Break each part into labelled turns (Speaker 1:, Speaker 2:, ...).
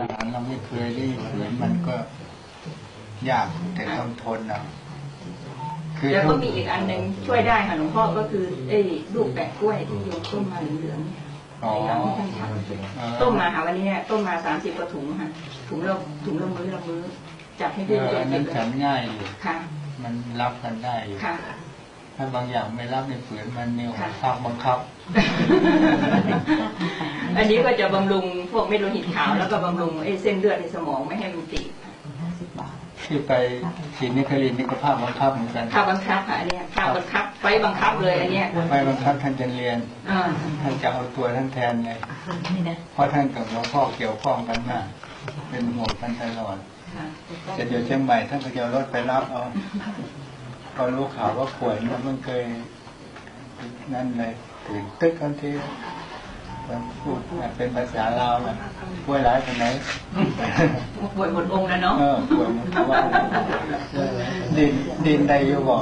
Speaker 1: อาหารเราไม่เคยได้เขืนมันก็ยากแต่ต้องทนเอาคือ
Speaker 2: แล้วก็มีอีกอันหนึ่งช่วยได้ค่ะหลวงพ่อก็คือไอ้ลูกแปะกล้วยที่โยมต้มมาเหลืองๆเนี่ย
Speaker 1: อ๋อ
Speaker 2: ในน้ำที่ท่านทำ
Speaker 1: เอ่อ
Speaker 2: ต้มมาค่ะวันนี้เนี่ยต้มมาสามสิบกว่าถุงค่ะถุงละถุงละมื้อละมื้อจับให้
Speaker 1: เอ
Speaker 2: เพื่อน
Speaker 1: อ
Speaker 2: เด็
Speaker 1: อั
Speaker 2: ก
Speaker 1: นนั้นฉันง่ายอยู่
Speaker 2: ค่ะ
Speaker 1: มันรับกันได้อยู่
Speaker 2: ค่ะ
Speaker 1: ถ้าบางอย่างไม่รับในฝืนมันเนี่ย
Speaker 2: ค่ะ
Speaker 1: ภาคบังคับ
Speaker 2: อันนี้ก็จะบำรุงพวกเม็ดโลหิตขาวแล้วก็บำรุงไอ้เส้นเลือดในสมองไม่ให้มันตีบ
Speaker 1: ที่ไปฉีดนิคลินนี่ก็ภาคบังคับเหมือนกัน
Speaker 2: ข้าบังคับค่ะอันเนี้ยข้าบังคับไฟบังคับเลยอันเนี้ย
Speaker 1: ไม่บังคับท่านจะเรียน
Speaker 2: อ่า
Speaker 1: ท่านจะเอาตัวท่านแทนเลยเพราะท่านกับหลวงพ่อเกี่ยวข้องกันมากเป็นห่วงท่านตลอด
Speaker 2: ค่ะ
Speaker 1: จะอยู่เชียงใหม่ท่านก็จะเอารถไปรับเอาพอรู้ข่าวว่าป่วยเนี่ยมันเคยนั่นเลยตื่นตึกทันทีมัน พูดเป็นภาษาลาวนะป่วยหลายคนไหน
Speaker 2: ป่วยหมดองค์แล้วเนาะ
Speaker 1: เออป่วยมันก็ว่าดินดินได้อยู่บ่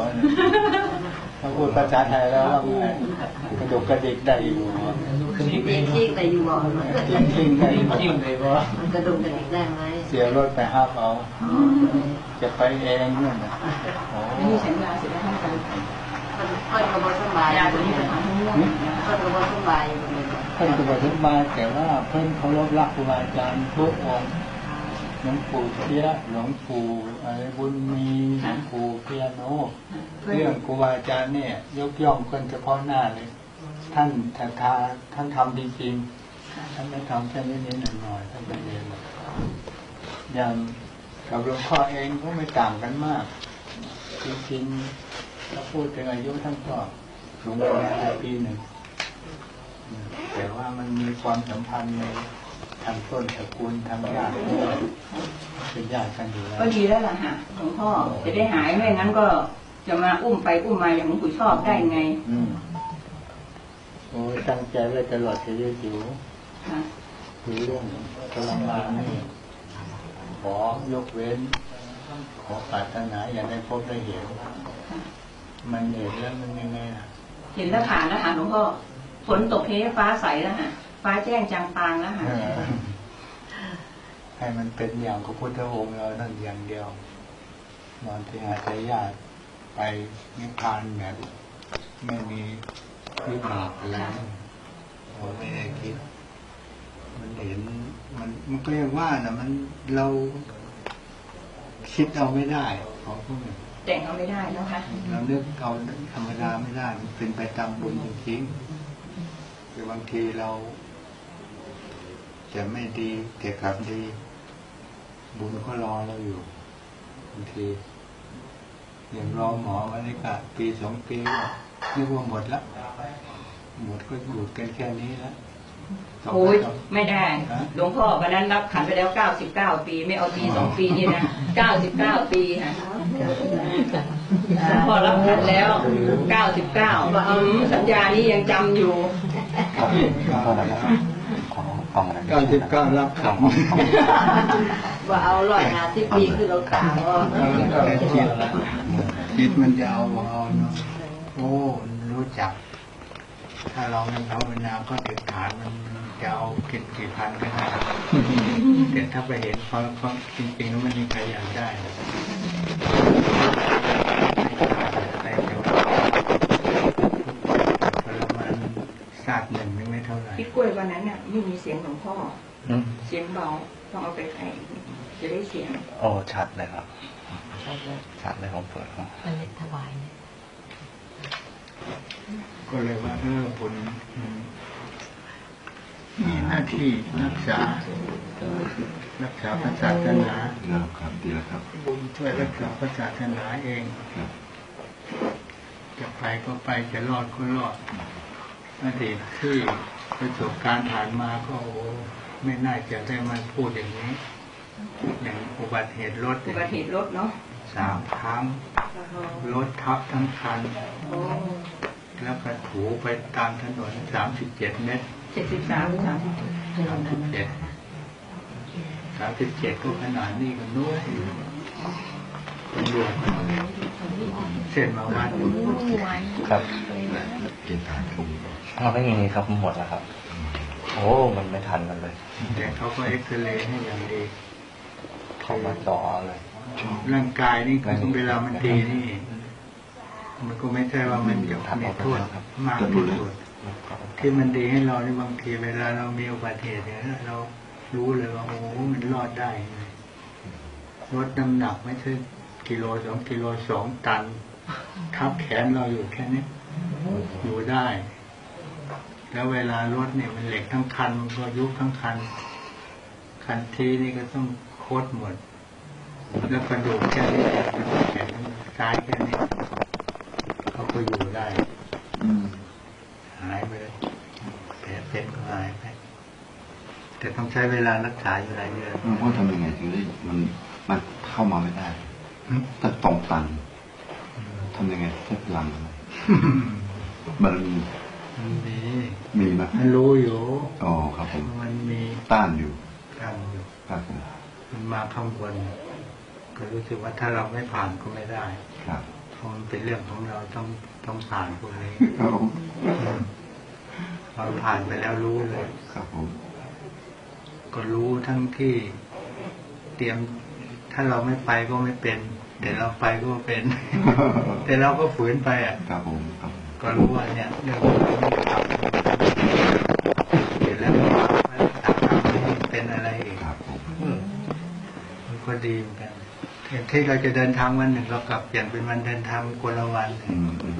Speaker 1: ถ้าพูดภาษาไทยแล้วว่าไงกระดูกกระดิกได้อยู่บ่
Speaker 3: เองที่แต่อยู่บ่อนมัน
Speaker 1: จริงจริงๆได้อยู่บ่
Speaker 3: มันกระดุมกระดิกได้ไหม
Speaker 1: เสียรถไปห้าเอาจะไปเองนู่นน่ะโอ้
Speaker 2: นี่สัญญาเสร็จแล้วท่านกัน
Speaker 3: มันค่อยกระบอกสบาย
Speaker 2: ยาตัวนี้เป็นของม่วงนะคะ
Speaker 3: ค่อยกระบอกสบายอยู่เลย
Speaker 1: เพิ่นก็บอกถึงมาแต่ว่าเพิ่นเคารพรักครูบาอาจารย์ทุกองค์หลวงปู่เทียะหลวงปู่อะไรบุญมีหลวงปู่เพียโน
Speaker 2: เพื่อ
Speaker 1: เรื่องครูบาอาจารย์เนี่ย ยกย่องเพิ่นเฉพาะหน้าเลย ท่านทาทาท่านทำจริงๆท่านไม่ทำแค่นิดๆหน่อยๆท่านไปเรียนหรอกอย่างกับหลวงพ่อเองก็ไม่ต่างกันมาก จริงๆถ้าพูดถึงอายุท่านก็สูงกว่าแม่ปีหนึ่งอืม แต่ว่ามันมีความสัมพันธ์ในทางต้นตระกูลทางญาติด้วยเป็นญาติกันอยู่แล้ว
Speaker 2: ก็ดีแล้วล่ะค่ะหลวงพ่อจะได้หายไม่งั้นก็จะมาอุ้มไปอุ้มมาอย่างหลวงปู่ชอบได้ไง
Speaker 1: อืมโอ้ยตั้งใจไว้ตลอดชีวิตอยู่
Speaker 2: ค่ะ
Speaker 1: คือเรื่องพลังงานนี่ขอยกเว้น ขอปรารถนาอย่าได้พบได้เห็น มันเห็นแล้วมันยังไงล่ะ
Speaker 2: เห็นแล้วผ่านแล้วค่ะหลวงพ่อ ฝนตกเทฟ้าใสแล้วค่ะฟ้าแจ้งจางปางแล้วค่ะ
Speaker 1: เออให้มันเป็นอย่างพระพุทธองค์เรานั่นอย่างเดียว นอนที่หาใจญาติไปนิพพานแบบไม่มีวิบากอะไรเราไม่ได้คิด มันเห็นมันมันก็เรียกว่านะมันเราคิดเอาไม่ได้ของพวกนี้
Speaker 2: แต่งเอาไม่ได้แล้วค่ะ
Speaker 1: เราเลือกเอาธรรมดาไม่ได้ มันเป็นไปตามบุญจริงๆ คือบางทีเรา จะไม่ดีแต่กลับดี บุญก็รอเราอยู่บางทีอย่างรอหมอวันนี้ก็ปีสองปีก็นึกว่าหมดละหมดก็อยู่กันแค่นี้แล้วต่ไป
Speaker 2: โอ้ย
Speaker 1: ก็
Speaker 2: ไม่ได้
Speaker 1: ฮะ
Speaker 2: หลวงพ่อวันนั้นรับขันไปแล้วเก้าสิบเก้าปี ไม่เอาปีสองปีนี่นะเก้าสิบเก้าปีค่ะหลวงพ่อรับขันแล้วเก้าสิบเก้าสัญญานี้ยังจำอยู่
Speaker 1: เก้าสิบเก้ารับขับ
Speaker 3: ว่าเอารอยหาสิบปีคือเรากล่าวว่า
Speaker 1: แต่จิตจิตมันจะเอาเอาเนาะโอ้รู้จัก ถ้าเราไม่ภาวนาก็ติดฐานมันจะเอากิจกี่พันก็ได้แต่ถ้าไปเห็นเขาเขาจริงๆแล้วมันมีใครอยากได้แต่ว่าพอเรามันศาสตร์หนึ่งยังไม่เท่าไหร่
Speaker 2: พี่กล้วยวันนั้นน่ะไม่มีเสียงหลวงพ่อเสียงเบาต้องเอาไปใส่จะได้เสียง
Speaker 4: โอ้ชัดเลยครับ ชัดเลยผมเปิดครับ
Speaker 3: มันเล็กถวายเนี่ย
Speaker 1: ก็เลยว่าเออบุญอืมมีหน้าที่รักษา รักษาพระศาสนา
Speaker 4: ครับครับดีแล้วครับ
Speaker 1: บุญช่วยรักษาพระศาสนาเอง
Speaker 4: ครับ
Speaker 1: จะไปก็ไปจะรอดก็รอดอดีตที่ ประสบการณ์ผ่านมาก็โอ้ไม่น่าจะได้มาพูดอย่างนี้ อย่างอุบัติเหตุรถ
Speaker 2: อุบัติเหตุรถเนาะ
Speaker 1: สามครั้งรถทับทั้งคัน
Speaker 2: โอ้
Speaker 1: แล้วก็ถูไปตามถนนสามสิบเจ็ดเมตร
Speaker 2: เจ็ดสิบสามหรือสามสิบ
Speaker 1: สามสิบเจ็ดสามสิบเจ็ดก็ขนาดนี้กันด้วยตำรวจ เส้นมาวัด
Speaker 4: ครับเราไม่มีครับหมดแล้วครับ
Speaker 1: เโอ้
Speaker 4: มันไม่ทันกันเลย
Speaker 1: แต่เขาก็เอ็กซเรย์ให้อย่างดี
Speaker 4: เข้ามาจ่อเลย
Speaker 1: ร่างกายนี่คือเวลามันดีนี่ มันก็ไม่ใช่ว่ามันจะมีโทษมากที่สุดที่มันดีให้เราในบางทีเวลาเรามีอุบัติเหตุเนี่ยเรารู้เลยว่าโอ้โหมันรอดได้ไงลดน้ำหนักไม่ใช่ กิโลสองกิโลสองตัน ทับแขนเราอยู่แค่นี้ อยู่ได้ แล้วเวลารถเนี่ยมันเหล็กทั้งคันมันก็ยุบทั้งคัน คันทีนี่ก็ต้องโคตรหมด แล้วกระดูกแค่นี้กระดูกแขนซ้ายแค่นี้เขาก็อยู่ได้
Speaker 5: อืม
Speaker 1: หายไปเลยแผลเป็นก็หายไปแต่ต้องใช้เวลารักษาอยู่หลายเดือน
Speaker 5: หลวงพ่อทำยังไงถึงได้มันมันเข้ามาไม่ได้
Speaker 1: อืม
Speaker 5: ถ้าตรงตันทำยังไงใช้พลังอะไรมันมี
Speaker 1: มันมี
Speaker 5: มีไหม
Speaker 1: มันรู้อยู่
Speaker 5: อ๋อครับผม
Speaker 1: มันมี
Speaker 5: ต้านอยู่
Speaker 1: ทางอยู่
Speaker 5: ครับผม
Speaker 1: มันมาข้างบนก็รู้สึกว่าถ้าเราไม่ผ่านก็ไม่ได้
Speaker 5: ครับ
Speaker 1: เพราะมันเป็นเรื่องของเราต้องต้องผ่านพวกนี้
Speaker 5: ครับผม
Speaker 1: พอผ่านไปแล้วรู้เลย
Speaker 5: ครับผม
Speaker 1: ก็รู้ทั้งที่เตรียม ถ้าเราไม่ไปก็ไม่เป็น แต่เราไปก็เป็น แต่เราก็ฝืนไปอะ
Speaker 5: ครับผมครับ
Speaker 1: ก็รู้ว่าเนี่ยเรื่องของเราไม่ทำเสร็จแล้วก็ไม่รักษาทำให้มันเป็นอะไรอีก
Speaker 5: ครับผม
Speaker 1: เออมันก็ดีเหมือนกันอย่างที่เราจะเดินทางวันหนึ่งเรากลับเปลี่ยนเป็นวันเดินทางคนละวัน
Speaker 5: อืมอืม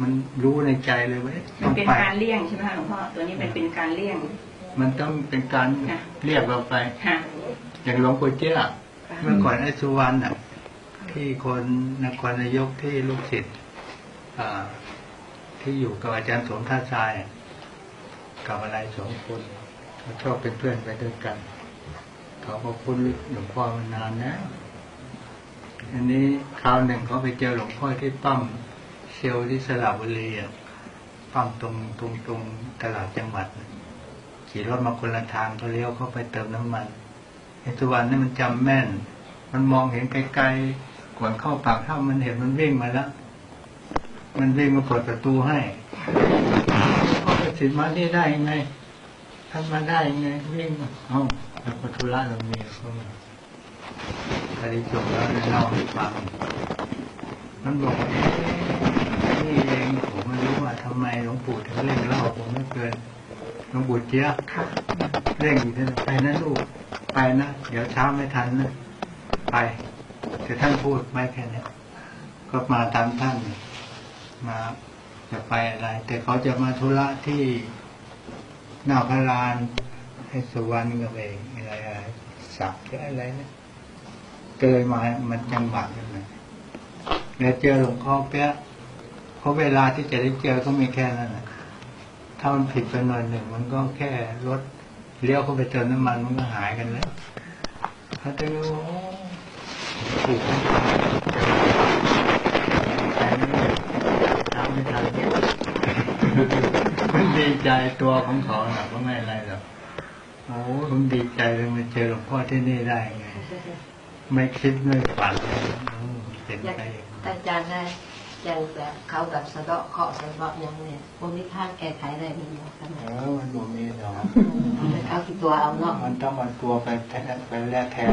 Speaker 1: มันรู้ในใจเลยเว้ย
Speaker 2: มั
Speaker 1: ต้
Speaker 2: น
Speaker 1: อง
Speaker 2: เป็น
Speaker 1: ไป
Speaker 2: การเลี่ยงใช่ไหมคะหลวงพ่อตัวนี้มันเป็นการเลี่ยง
Speaker 1: มันต้องเป็นการ
Speaker 2: ค่ะ
Speaker 1: เรียกเราไป
Speaker 2: ค่ะ
Speaker 1: อย่างหลวงปู่เจ้า เมื่อก่อนไอ้สุวรรณอะ ที่คนนครนายกที่ลูกศิษย์ที่อยู่กับอาจารย์สมท่าทรายกับอะไรสองคนเขาชอบเป็นเพื่อนไปด้วยกัน เขาก็คุ้นหลวงพ่อมานานนะอันนี้คราวหนึ่งเขาไปเจอหลวงพ่อที่ปั๊มเชลที่สระบุรีอะปั๊มตรงตรงตรงตลาดจังหวัดขี่รถมาคนละทางก็เลี้ยวเข้าไปเติมน้ำมัน สุวรรณนี่มันจำแม่น มันมองเห็นไกลๆก่อนเข้าปากถ้ำมันเห็นมันวิ่งมาแล้ว มันวิ่งมาเปิดประตูให้พ่อประสิทธิ์มาที่ได้ยังไงท่านมาได้ยังไงวิ่งมาเอ้าแล้วก็ธุระเรามีเข้ามาคดีจบแล้วเล่าให้ฟังมันบอกว่าเอ๊ะนี่เองผมไม่รู้ว่าทำไมหลวงปู่ถึงเร่งเล่าผมไม่เกินหลวงปู่เจี๊ยบเร่งอยู่ที่นั่นไปนะลูก ไปนะ เดี๋ยวเช้าไม่ทันนะไปแต่ท่านพูดไม่แค่นี้ก็มาตามท่านมาจะไปอะไร แต่เขาจะมาธุระที่หน้าพระลานให้สุวรรณกับเองอะไรอะไรสักหรืออะไรนะเกยมามันจังหวะขึ้นมาแล้วเจอหลวงพ่อเปี้ยะเพราะเวลาที่จะได้เจอก็มีแค่นั้นนะถ้ามันผิดไปหน่อยหนึ่ง มันก็แค่รถ เลี้ยวเข้าไปเติมน้ำมันมันก็หายกันแล้วเขาจะรู้ถูกไหมเจอแต่ไม่ตามไม่ทันมันดีใจตัวของเขาหนักว่าไม่อะไรหรอกโอ้ผมดีใจเลยมาเจอหลวงพ่อที่นี่ได้ไง ไม่คิดไม่ฝันเลยโอ้เป็นไปอย่างนั้น
Speaker 3: อาจารย์ได้ยังแบบเขาแบบสะเดาะเคราะห์สะเดาะยังเนี่ยพวกนี้ทางแก้ไขได้ไหมเนี่ยครับ
Speaker 1: เออมันบ่มีหรอก
Speaker 3: เอาที่ตัวเอาเนาะ
Speaker 1: มันต้องเอาตัวไปแทนไปแลกแทน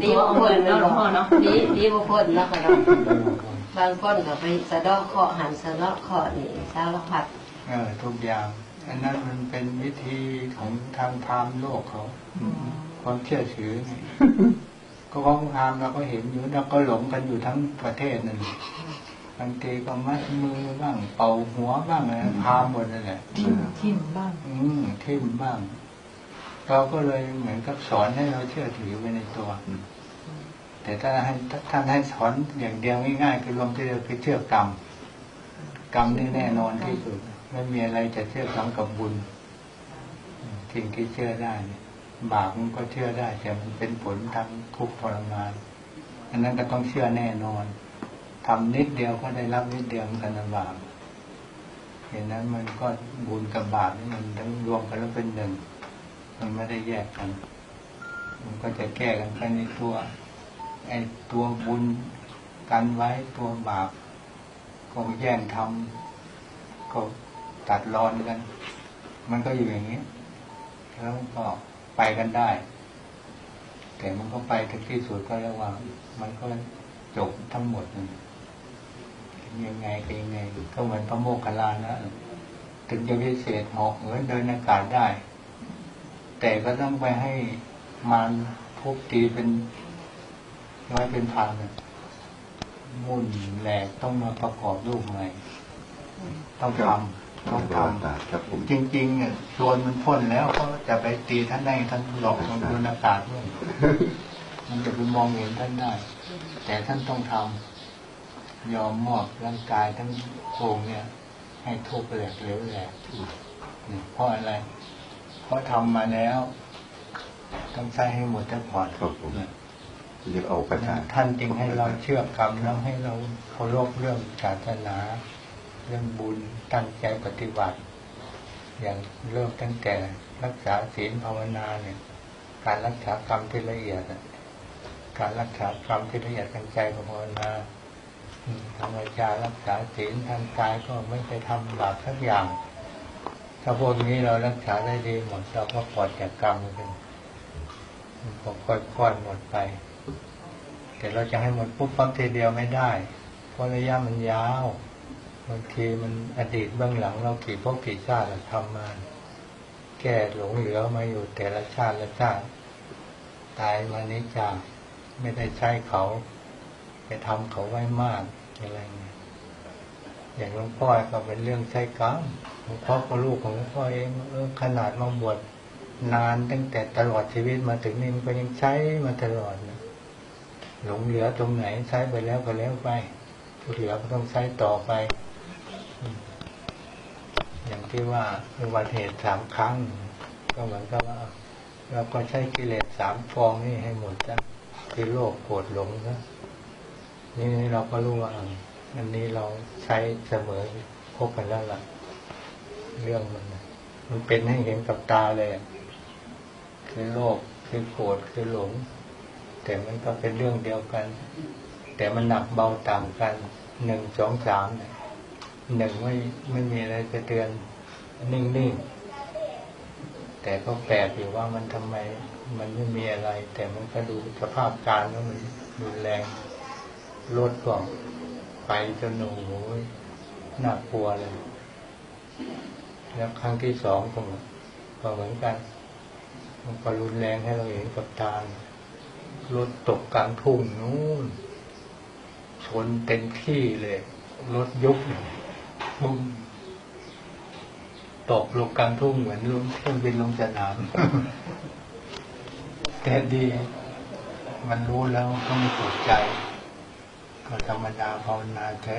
Speaker 3: ดีบางคนเนาะหลวงพ่อเนาะดีดีบางคนเนาะก็เนาะบางคนก็ไปสะเดาะเคราะห์หันสะเดาะเคราะห์นี่สารพัด
Speaker 1: เออทุกอย่างอันนั้นมันเป็นวิธีของทางพราหมณ์โลกเขาความเชื่อถือ ไงก็ของพราหมณ์เราก็เห็นอยู่เราก็หลงกันอยู่ทั้งประเทศนั่นแหละบางทีก็มัดมือบ้าง เป่าหัวบ้างอะไรพราหมณ์หมดนั่นแหละ
Speaker 5: ทิมทิม
Speaker 1: อืมทิ่มบ้าง เราก็เลยเหมือนกับสอนให้เราเชื่อถือไปในตัว แต่ถ้าให้ท่านให้สอนอย่างเดียวง่ายๆคือรวมที่เดียวคือเชื่อกรรมกรรมนี่แน่นอนที่สุดไม่มีอะไรจะเชื่อกรรมกับบุญอืมสิ่งที่เชื่อได้เนี่ย บาปมันก็เชื่อได้ แต่มันเป็นผลทางทุกข์ทรมานอันนั้นก็ต้องเชื่อแน่นอนทำนิดเดียวก็ได้รับนิดเดียวมือนกันบาปเห็นนั้นมันก็บุญกับบาปนี่มันทั้งรวมกันแล้วเป็นหนึ่ง มันไม่ได้แยกกัน มันก็จะแก้กันแค่ในตัวไอ้ตัวบุญกันไว้ตัวบาปก็แย่งทำก็ตัดรอนกัน มันก็อยู่อย่างนี้แล้วก็ ไปกันได้ แต่มันก็ไปถึงที่สุดก็รียกว่ามันก็จบทั้งหมดยังไงก็ยังไง ก็เหมือนพระโมคคัลลานะถึงจะพิเศษเหอกเหินเดินอากาศได้ แต่ก็ต้องไปให้มันทุบตีเป็นร้อยเป็นพันน่ะมุ่นแหลกต้องมาประกอบรูปใหม่ต้องทำ ต้องทำ
Speaker 5: ครับผม
Speaker 1: จริงๆเนี่ยโดนมันพ่นแล้วเขาจะไปตีท่านได้ท่านหลอกลวงดูอากาศด้วยมันจะไปมองเห็นท่านได้ แต่ท่านต้องทำยอมมอบร่างกายทั้งโครงเนี่ย ให้ทุบแหลกเหลวแหลกนี่เพราะอะไร เพราะทำมาแล้ว ต้องใช้ให้หมดทั้งผ่อน
Speaker 5: ครับผม
Speaker 1: เนี่ย
Speaker 5: เรียกเอาประกาศ
Speaker 1: ท่านจึงให้เราเชื่อกรรมแล้วให้เราเคารพเรื่องศาสนา เรื่องบุญตั้งใจปฏิบัติ อย่างเริ่มตั้งแต่รักษาศีลภาวนาเนี่ย การรักษากรรมที่ละเอียดการรักษากรรมที่ละเอียดทางใจภาวนาอืมทางวาจารักษาศีลทางกายก็ไม่ไปทำบาปสักอย่าง ถ้าพวกนี้เรารักษาได้ดีหมดเราก็ปลอดจากกรรมกันก็ค่อยๆหมดไป แต่เราจะให้หมดปุ๊บปั๊บทีเดียวไม่ได้ เพราะระยะมันยาว บางทีมันอดีตเบื้องหลังเรากี่พวกกี่ชาติเราทำมา แก้หลงเหลือมาอยู่แต่ละชาติละชาติ ตายมานี้จากไม่ได้ใช้เขาไปทำเขาไว้มากอะไรเงี้ยอย่างหลวงพ่อก็เป็นเรื่องใช้กรรมหลวงพ่อก็ลูกของหลวงพ่อเองเออขนาดมาบวชนานตั้งแต่ตลอดชีวิตมาถึงนี่มันก็ยังใช้มาตลอดนะหลงเหลือตรงไหนใช้ไปแล้วก็แล้วไปเหลือก็ต้องใช้ต่อไป อย่างที่ว่าอุบัติเหตุสามครั้ง ก็เหมือนกับว่า เราก็ใช้กิเลสสามฟองนี่ให้หมดจ้ะคือโลภโกรธหลงนะนี่เราก็รู้ว่าอันนี้เราใช้เสมอพบกันแล้วล่ะ เรื่องมันมันเป็นให้เห็นกับตาเลย คือโลภคือโกรธคือหลง แต่มันก็เป็นเรื่องเดียวกัน แต่มันหนักเบาต่างกันหนึ่งสองสามเนี่ย หนึ่งไม่ไม่มีอะไรจะเตือน นิ่งๆ แต่ก็แปลกอยู่ว่ามันทำไม มันไม่มีอะไร แต่มันก็ดูสภาพการแล้วมันรุนแรงรถก็ไปจนโอ้โหน่ากลัวเลย แล้วครั้งที่สองก็ก็เหมือนกัน มันก็รุนแรงให้เราเห็นกับตารถตกกลางทุ่งนู้นชนเต็มที่เลย รถยุบ ปุ้มตกลงกลางทุ่งเหมือนลงเครื่องบินลงสนามแต่ดี มันรู้แล้วก็ไม่ตกใจ ก็ธรรมดาภาวนาใช้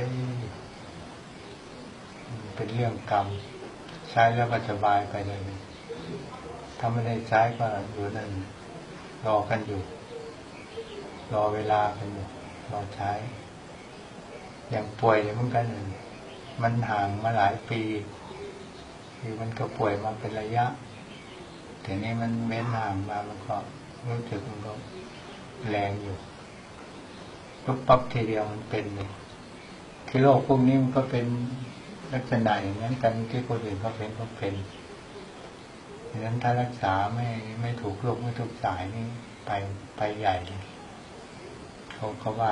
Speaker 1: มันเป็นเรื่องกรรม ใช้แล้วก็สบายไปเลยถ้าไม่ได้ใช้ก็อยู่นั่นรอกันอยู่ รอเวลากันอยู่รอใช้ อย่างป่วยเนี่ยเหมือนกันเลย มันห่างมาหลายปี คือมันก็ป่วยมาเป็นระยะแต่นี้มันเว้นห่างมามันก็รู้สึกมันก็แรงอยู่ปุ๊บปั๊บทีเดียวมันเป็นเลยคือโรคพวกนี้มันก็เป็นลักษณะอย่างนั้นกันที่คนอื่นเขาเป็นก็เป็นดังนั้นถ้ารักษาไม่ไม่ถูกโรคไม่ถูกสายนี่ไปไปใหญ่เลยเขาเขาว่า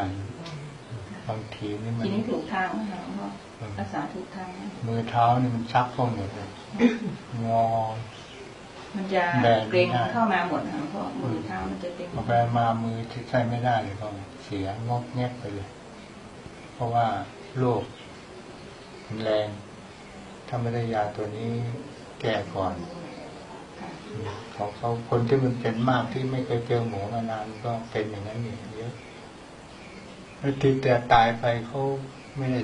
Speaker 1: บางทีนี่มัน
Speaker 2: ทีนี้ถูกทางนะคะหลวงพ่อรักษาถูกทางนะ
Speaker 1: มือเท้านี่มันชักเข้าหมดเลยงอ
Speaker 2: มันจะ
Speaker 1: แบน
Speaker 2: เกรง
Speaker 1: ไม่ได้
Speaker 2: เข้ามาหมดนะคะหลวงพ่อมือเท้ามันจะเกรง
Speaker 1: เอาไปมามือที่ใช้ไม่ได้เลยก็เสียงอกแงกไปเลย เพราะว่าโรคมันแรงถ้าไม่ได้ยาตัวนี้แก้ก่อน
Speaker 2: ค่ะ
Speaker 1: เขาเขาคนที่มันเป็นมากที่ไม่เคยเจอหมอมานานก็เป็นอย่างนั้นอยู่เยอะแล้ว ที่แต่ตายไปเขาไม่ได้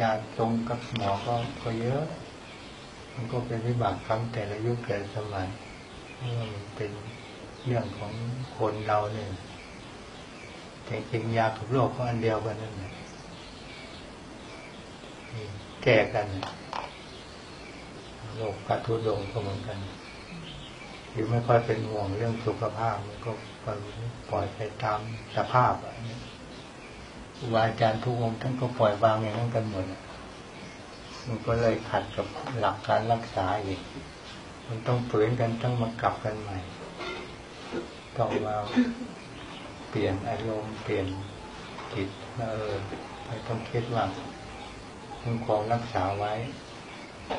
Speaker 1: ยาตรงกับหมอก็ก็เยอะ มันก็เป็นวิบากกรรมแต่ละยุคแต่ละสมัยเมันเป็นเรื่องของคนเราเนี่ยแต่จริงๆยากับโรคก็อันเดียวกันนั่นแหละแก้กันโรคกัดทุดงก็เหมือนกันหรือไม่ค่อยเป็นห่วงเรื่องสุขภาพมันก็ปล่อยไปตามสภาพอะค รูบาอาจารย์ทุกองค์ท่านก็ปล่อยวางอย่างนั้นกันหมดมันก็เลยขัดกับหลักการรักษาอีก มันต้องฝืนกันต้องมากลับกันใหม่ ต้องมาเปลี่ยนอารมณ์เปลี่ยนจิตเออไม่ต้องคิดว่าคุ้มครองรักษาไว้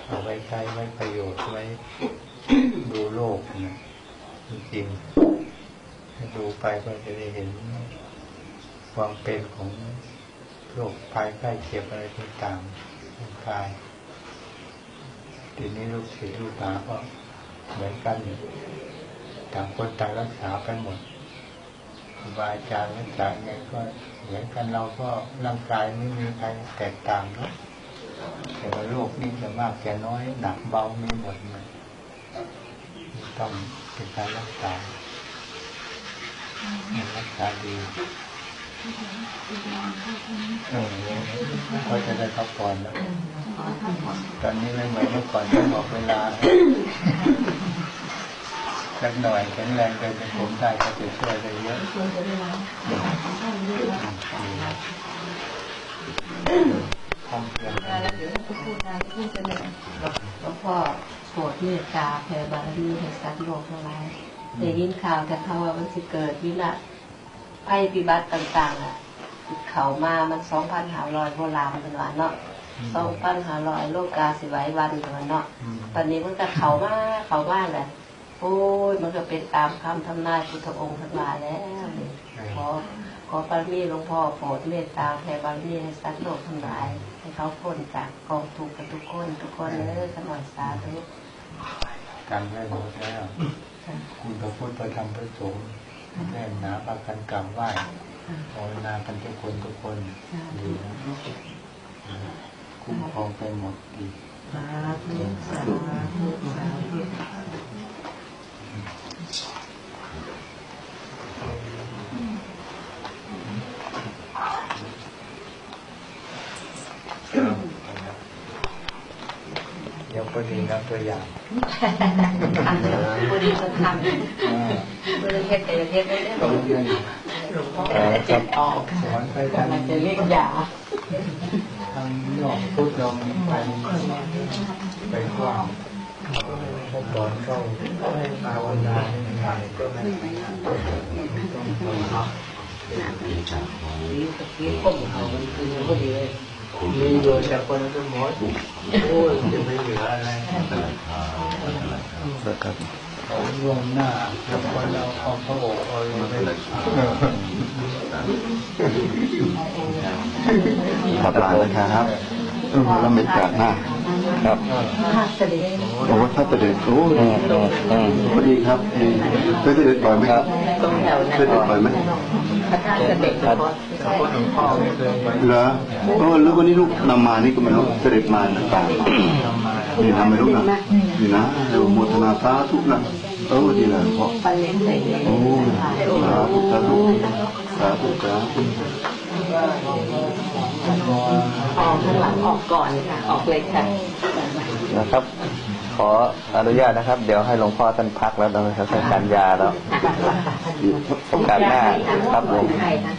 Speaker 1: เอาไว้ใช้ไว้ประโยชน์ไว้ ดูโลกนะจริงดูไปก็จะได้เห็น ความเป็นของโรคภัยไข้เจ็บอะไรต่างๆในกายทีนี้ลูกศิษย์ลูกหาก็เหมือนกันต่างคนต่างรักษากันหมดครูบาอาจารย์รักษาไงก็เหมือนกันเราก็ร่างกายไม่มีใครแตกต่างเนาะแต่ว่าโรคนี่จะมากจะน้อยหนักเบามีหมดเลยต้องเป็นการรักษารักษาดี เออเขาจะได้พักผ่อนแล้วตอนนี้ไม่เหมือนเมื่อก่อนต้องบอกเวลาสักหน่อยแข็งแรงเกินเป็นผมได้ก็จะช่วยได้เยอะความเพียร
Speaker 2: แล้วเดี๋ยวจะพูดนะพูดจะเนื่อย
Speaker 3: หลวงพ่อโปรดเมตตาแผ่บารมีให้สัตว์โลกทั้งหลายได้ยินข่าวแต่เขาว่ามันสิเกิดวินาศ ภัยพิบัติต่างๆอะเขามามันสองพันหาร้อยโบราณเป็นวันเนาะสองพันหาร้อยโลกาสิไว้วันเป็นวันเนาะ
Speaker 1: อืม
Speaker 3: ตอนนี้มันก็เขามาเขามาแหละโอ้ยมันก็เป็นตามคำทำนายพุทธองค์ทั้งหลายแล้วนี่ขอขอบารมีหลวงพ่อโปรดเมตตาแผ่บารมีให้สัตว์โลกทั้งหลาย ให้เขาพ้นจากกองทุกข์กันทุกคนทุกคนเลยขนอยสาธุ
Speaker 1: การได้หมดแล้วคุณพระพุทธพระธรรมพระสงฆ์ แน่นหนาปากันกรรมไหว้ภาวนากันทุกคนทุกคนดีนะคุ้มครองไปหมดดี
Speaker 3: สาธุสาธุสาธุ
Speaker 1: เดี๋ยวพอดีนะตัวอย่าง
Speaker 3: ทำเลยพอดีจะทำบริเฮ็ดแต่เฮ็ดไม่ได้
Speaker 1: ต้องเรียน
Speaker 3: เจ็บออก
Speaker 1: สอนไปทาง
Speaker 3: มันจะเรียกยา
Speaker 1: ทางนอกพุทธลองไปไปกว้างถ้าสอนเข้าภาวนาง่ายก็ไม่ต้องทำมี โยแต่คนก็หมดโอ้ยจะไม่เหลืออะไร
Speaker 4: ครับ
Speaker 1: เขาล่วงหน้าแล้วคนเราเอาพระโอษฐ์เอาลงไป
Speaker 5: ขับหลานนะครับเออแล้วเม็ดกาดหน้า
Speaker 4: ครับ
Speaker 3: เสด็จ
Speaker 5: โอ้ถ้าเสด็จโอ้
Speaker 4: อืมอืมอืม
Speaker 5: พอดีครับดีเคยเสด็จบ่อยไหมครับ
Speaker 3: ตรงแถว
Speaker 5: เคยเสด็จบ่อยไหม
Speaker 3: พระธาตุเสด็จหลวงพ่อ
Speaker 1: หลวงพ่อไม่เคยไป
Speaker 5: เหรอเออแล้ววันนี้ลูกนำมานี่ก็ไมันลูกเสด็จมาต่าง
Speaker 1: ทำมา
Speaker 5: ๆนี่ทำไปลูกนะนี่นะเราโมทนาสาธุนะเออดีเลยเพราะ
Speaker 3: ไปเลี้ยงใส่เลย
Speaker 5: โอ้สาธุสาธุสาธุสาธุ
Speaker 3: ออกข้างหลังออกก่อนค่ะ ออกเลยค่ะ
Speaker 4: นะครับ ขออนุญาตนะครับ เดี๋ยวให้หลวงพ่อท่านพักแล้วนะครับท่านการยาแล้วโอกาสหน้าครับผม
Speaker 3: ใครนะ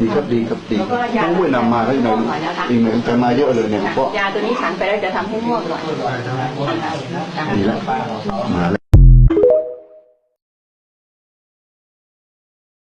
Speaker 5: ดีครับดีครับดีต้องไปนำมาแล้วอีกหน่อยอีกหน่อยไปมาเยอะเลยเนี่ยเพราะ
Speaker 3: ยาตัวนี้ฉันไปแล้วจะทำให้ง่วงหน่อย
Speaker 5: ดีแล้วมาแล้ว